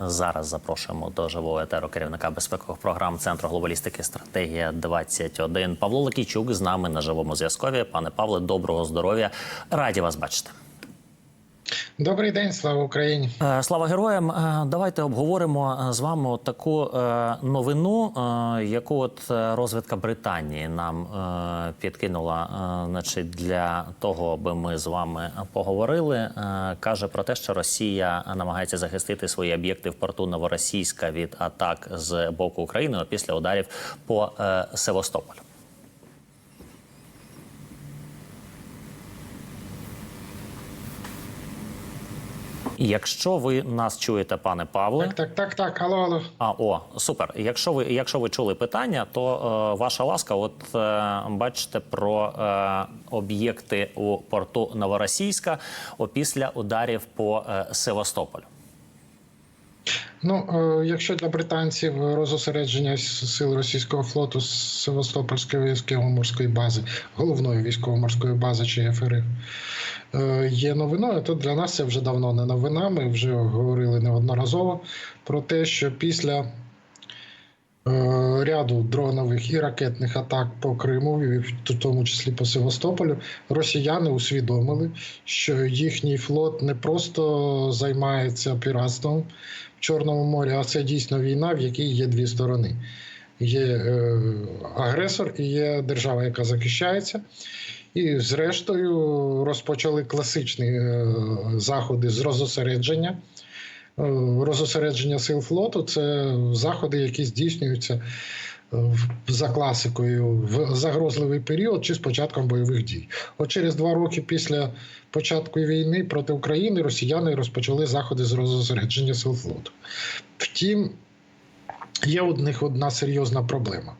Зараз запрошуємо до живого етеру керівника безпекових програм Центру глобалістики стратегія 21 Павло Лакійчук з нами на живому зв'язкові. Пане Павле, доброго здоров'я. Раді вас бачити. Добрий день, слава Україні. Е, Слава героям! Е, Давайте обговоримо е, з вами таку новину, яку от розвідка Британії нам підкинула, значить, для того, аби ми з вами поговорили. Каже про те, що Росія намагається захистити свої об'єкти в порту Новоросійська від атак з боку України після ударів по Севастополю. Якщо ви нас чуєте, пане Павле, Так, так, так, так, алло, алло. а о, супер. Якщо ви якщо ви чули питання, то е, ваша ласка, от е, бачите про е, об'єкти у порту Новоросійська опісля ударів по е, Севастополю. Ну, е, якщо для британців розосередження сил російського флоту з Севастопольської військово-морської бази, головної військово-морської бази чи ФРФ, е, є новиною, то для нас це вже давно не новина. Ми вже говорили неодноразово про те, що після ряду дронових і ракетних атак по Криму, і в тому числі по Севастополю, росіяни усвідомили, що їхній флот не просто займається піратством в Чорному морі, а це дійсно війна, в якій є дві сторони. Є е, агресор і є держава, яка захищається. І, зрештою, розпочали класичні е, заходи з розосередження. Е, Розосередження сил флоту це заходи, які здійснюються е, за класикою в загрозливий період чи з початком бойових дій. От через два роки після початку війни проти України росіяни розпочали заходи з розосередження сил флоту. Втім, є у них одна серйозна проблема.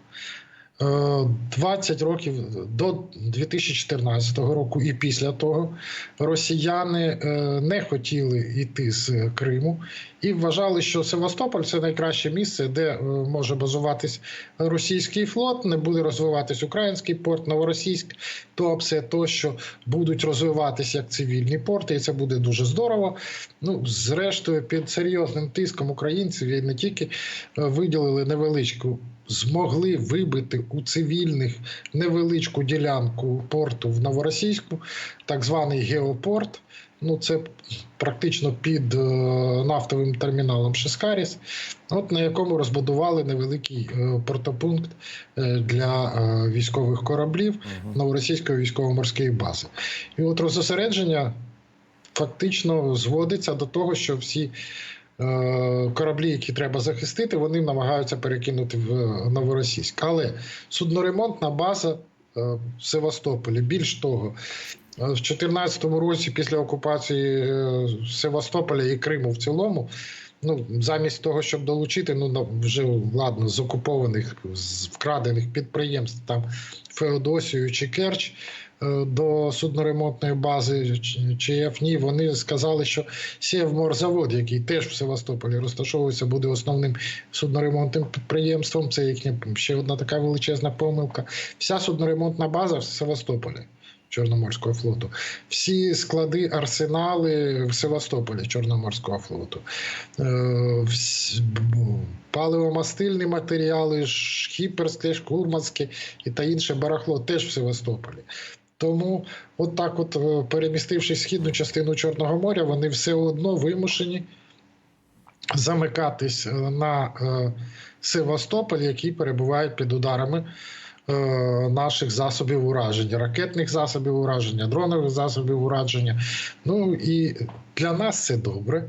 Е, 20 років до 2014 року і після того росіяни е, не хотіли йти з Криму і вважали, що Севастополь це найкраще місце, де е, може базуватись російський флот, не буде розвиватись український порт, новоросійськ, Туапсе, тощо будуть розвиватися як цивільні порти, і це буде дуже здорово. Ну, зрештою, під серйозним тиском українців і не тільки е, виділили невеличку. Змогли вибити у цивільних невеличку ділянку порту в Новоросійську, так званий геопорт. Ну, це практично під е, нафтовим терміналом Шескаріс, от на якому розбудували невеликий е, портопункт е, для військових кораблів новоросійської військово-морської бази. І от розосередження фактично зводиться до того, що всі кораблі, які треба захистити, вони намагаються перекинути в е, Новоросійськ. Але судноремонтна база е, в Севастополі, більш того, е, в 2014 році, після окупації е, Севастополя і Криму в цілому, ну замість того, щоб долучити, ну вже ладно, з окупованих з вкрадених підприємств там Феодосію чи Керч. е, До судноремонтної бази ЧФНІ вони сказали, що Сєвморзавод, який теж в Севастополі розташовується, буде основним судноремонтним підприємством. Це їхня ще одна така величезна помилка. Вся судноремонтна база в Севастополі. Чорноморського флоту, всі склади, арсенали в Севастополі Чорноморського флоту, Е, паливомастильні матеріали, шкіперське, шкурманське і та інше барахло теж в Севастополі. Тому, от так, от е, перемістившись в східну частину Чорного моря, вони все одно вимушені замикатись е, на Севастополь, який перебуває під ударами наших засобів ураження, ракетних засобів ураження, дронових засобів ураження. Ну і для нас це добре.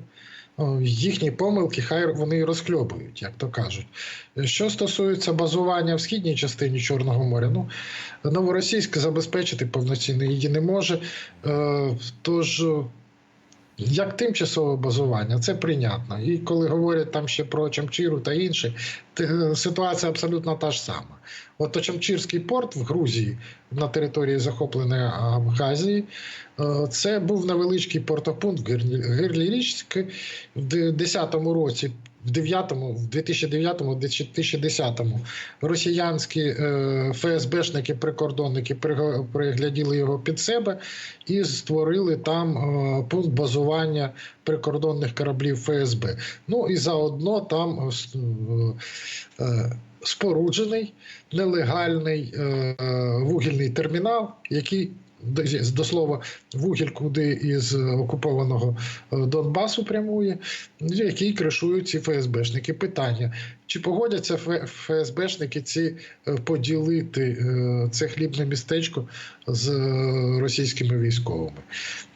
Їхні помилки, хай вони і розхльобують, як то кажуть. Що стосується базування в східній частині Чорного моря, ну новоросійськ забезпечити повноцінно її не може. Е, Тож як тимчасове базування, це прийнятно. І коли говорять там ще про Чамчиру та інше, ситуація абсолютно та ж сама. От Чамчирський порт в Грузії на території захопленої Абхазії, е, це був невеличкий портопункт в Гирлі- Гирлі річці. В 2010 році в 9-му, в 2009-му, 2010-му росіянські е, ФСБшники, прикордонники пригляділи його під себе і створили там е, пункт базування прикордонних кораблів ФСБ. Ну і заодно там е, споруджений нелегальний вугільний термінал, який до- слова, вугіль, куди із окупованого е, Донбасу прямує, який кришують ці ФСБшники. Питання: чи погодяться ФСБшники ці е, поділити е, це хлібне містечко з е, російськими військовими?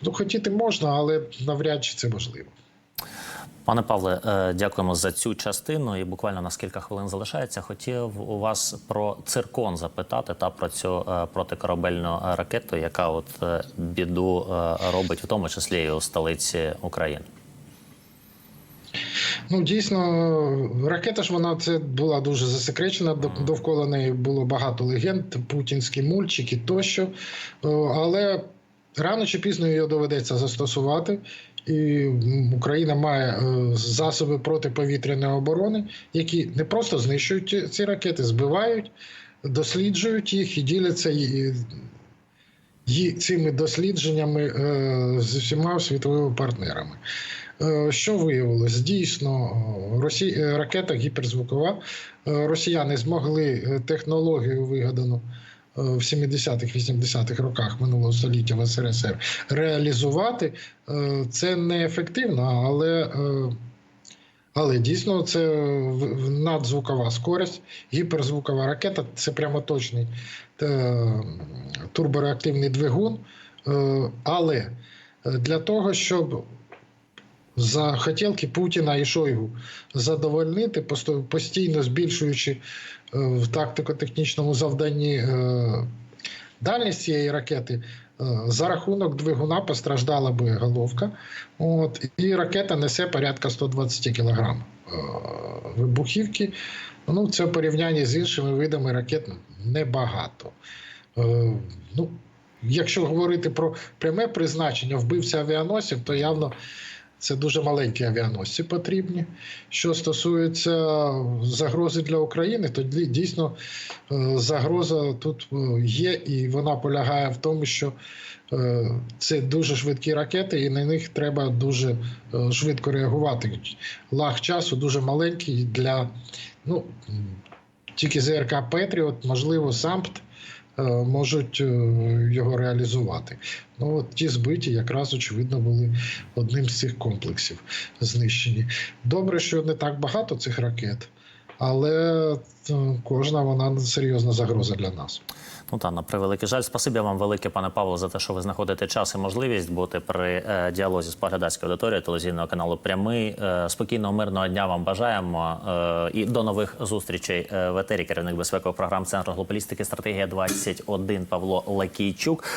Ну, хотіти можна, але навряд чи це можливо. Пане Павле, е, дякуємо за цю частину. І буквально на кілька хвилин залишається. Хотів у вас про циркон запитати та про цю е, протикорабельну ракету, яка от е, біду робить, в тому числі і у столиці України. Ну, дійсно, ракета ж вона це була дуже засекречена. Довкола неї було багато легенд, путінські мульчики тощо. Але рано чи пізно її доведеться застосувати. І Україна має е, засоби протиповітряної оборони, які не просто знищують ці- ракети, збивають, досліджують їх і діляться цими дослідженнями е, з усіма світовими партнерами. Е, Що виявилось? Дійсно, ракета гіперзвукова. Росіяни змогли технологію вигадану в 70-х, 80-х роках минулого століття в СРСР реалізувати. Е, Це неефективно, але, е, але дійсно це в- в- надзвукова скорість, гіперзвукова ракета це прямо точний е, турбореактивний двигун. Е, Але е, для того, щоб за хотілки Путіна і Шойгу задовольнити, постійно збільшуючи е, в тактико-технічному завданні е, дальність цієї ракети. е, За рахунок двигуна постраждала боєголовка, от, і ракета несе порядка 120 кг вибухівки. Ну, це в порівнянні з іншими видами ракет небагато. Ну, якщо говорити про пряме призначення вбивця авіаносців, то явно це дуже маленькі авіаносці потрібні. Що стосується загрози для України, то дійсно е, загроза тут е, є, і вона полягає в тому, що е, це дуже швидкі ракети, і на них треба дуже швидко реагувати. Лаг часу дуже маленький для ну, тільки ЗРК Петріот, можливо, САМПТ можуть е, його реалізувати. Ну от ті збиті якраз очевидно були одним з цих комплексів знищені. Добре, що не так багато цих ракет, але е, кожна вона серйозна загроза для нас. Ну та на превеликий жаль. Спасибі вам велике, пане Павло, за те, що ви знаходите час і можливість бути при е, діалозі з поглядацькою аудиторією телевізійного каналу Прямий. Е, спокійного мирного дня вам бажаємо е, і до нових зустрічей е, в етері. Керівник безпекових програм Центру глобалістики стратегія 21 Павло Лакійчук.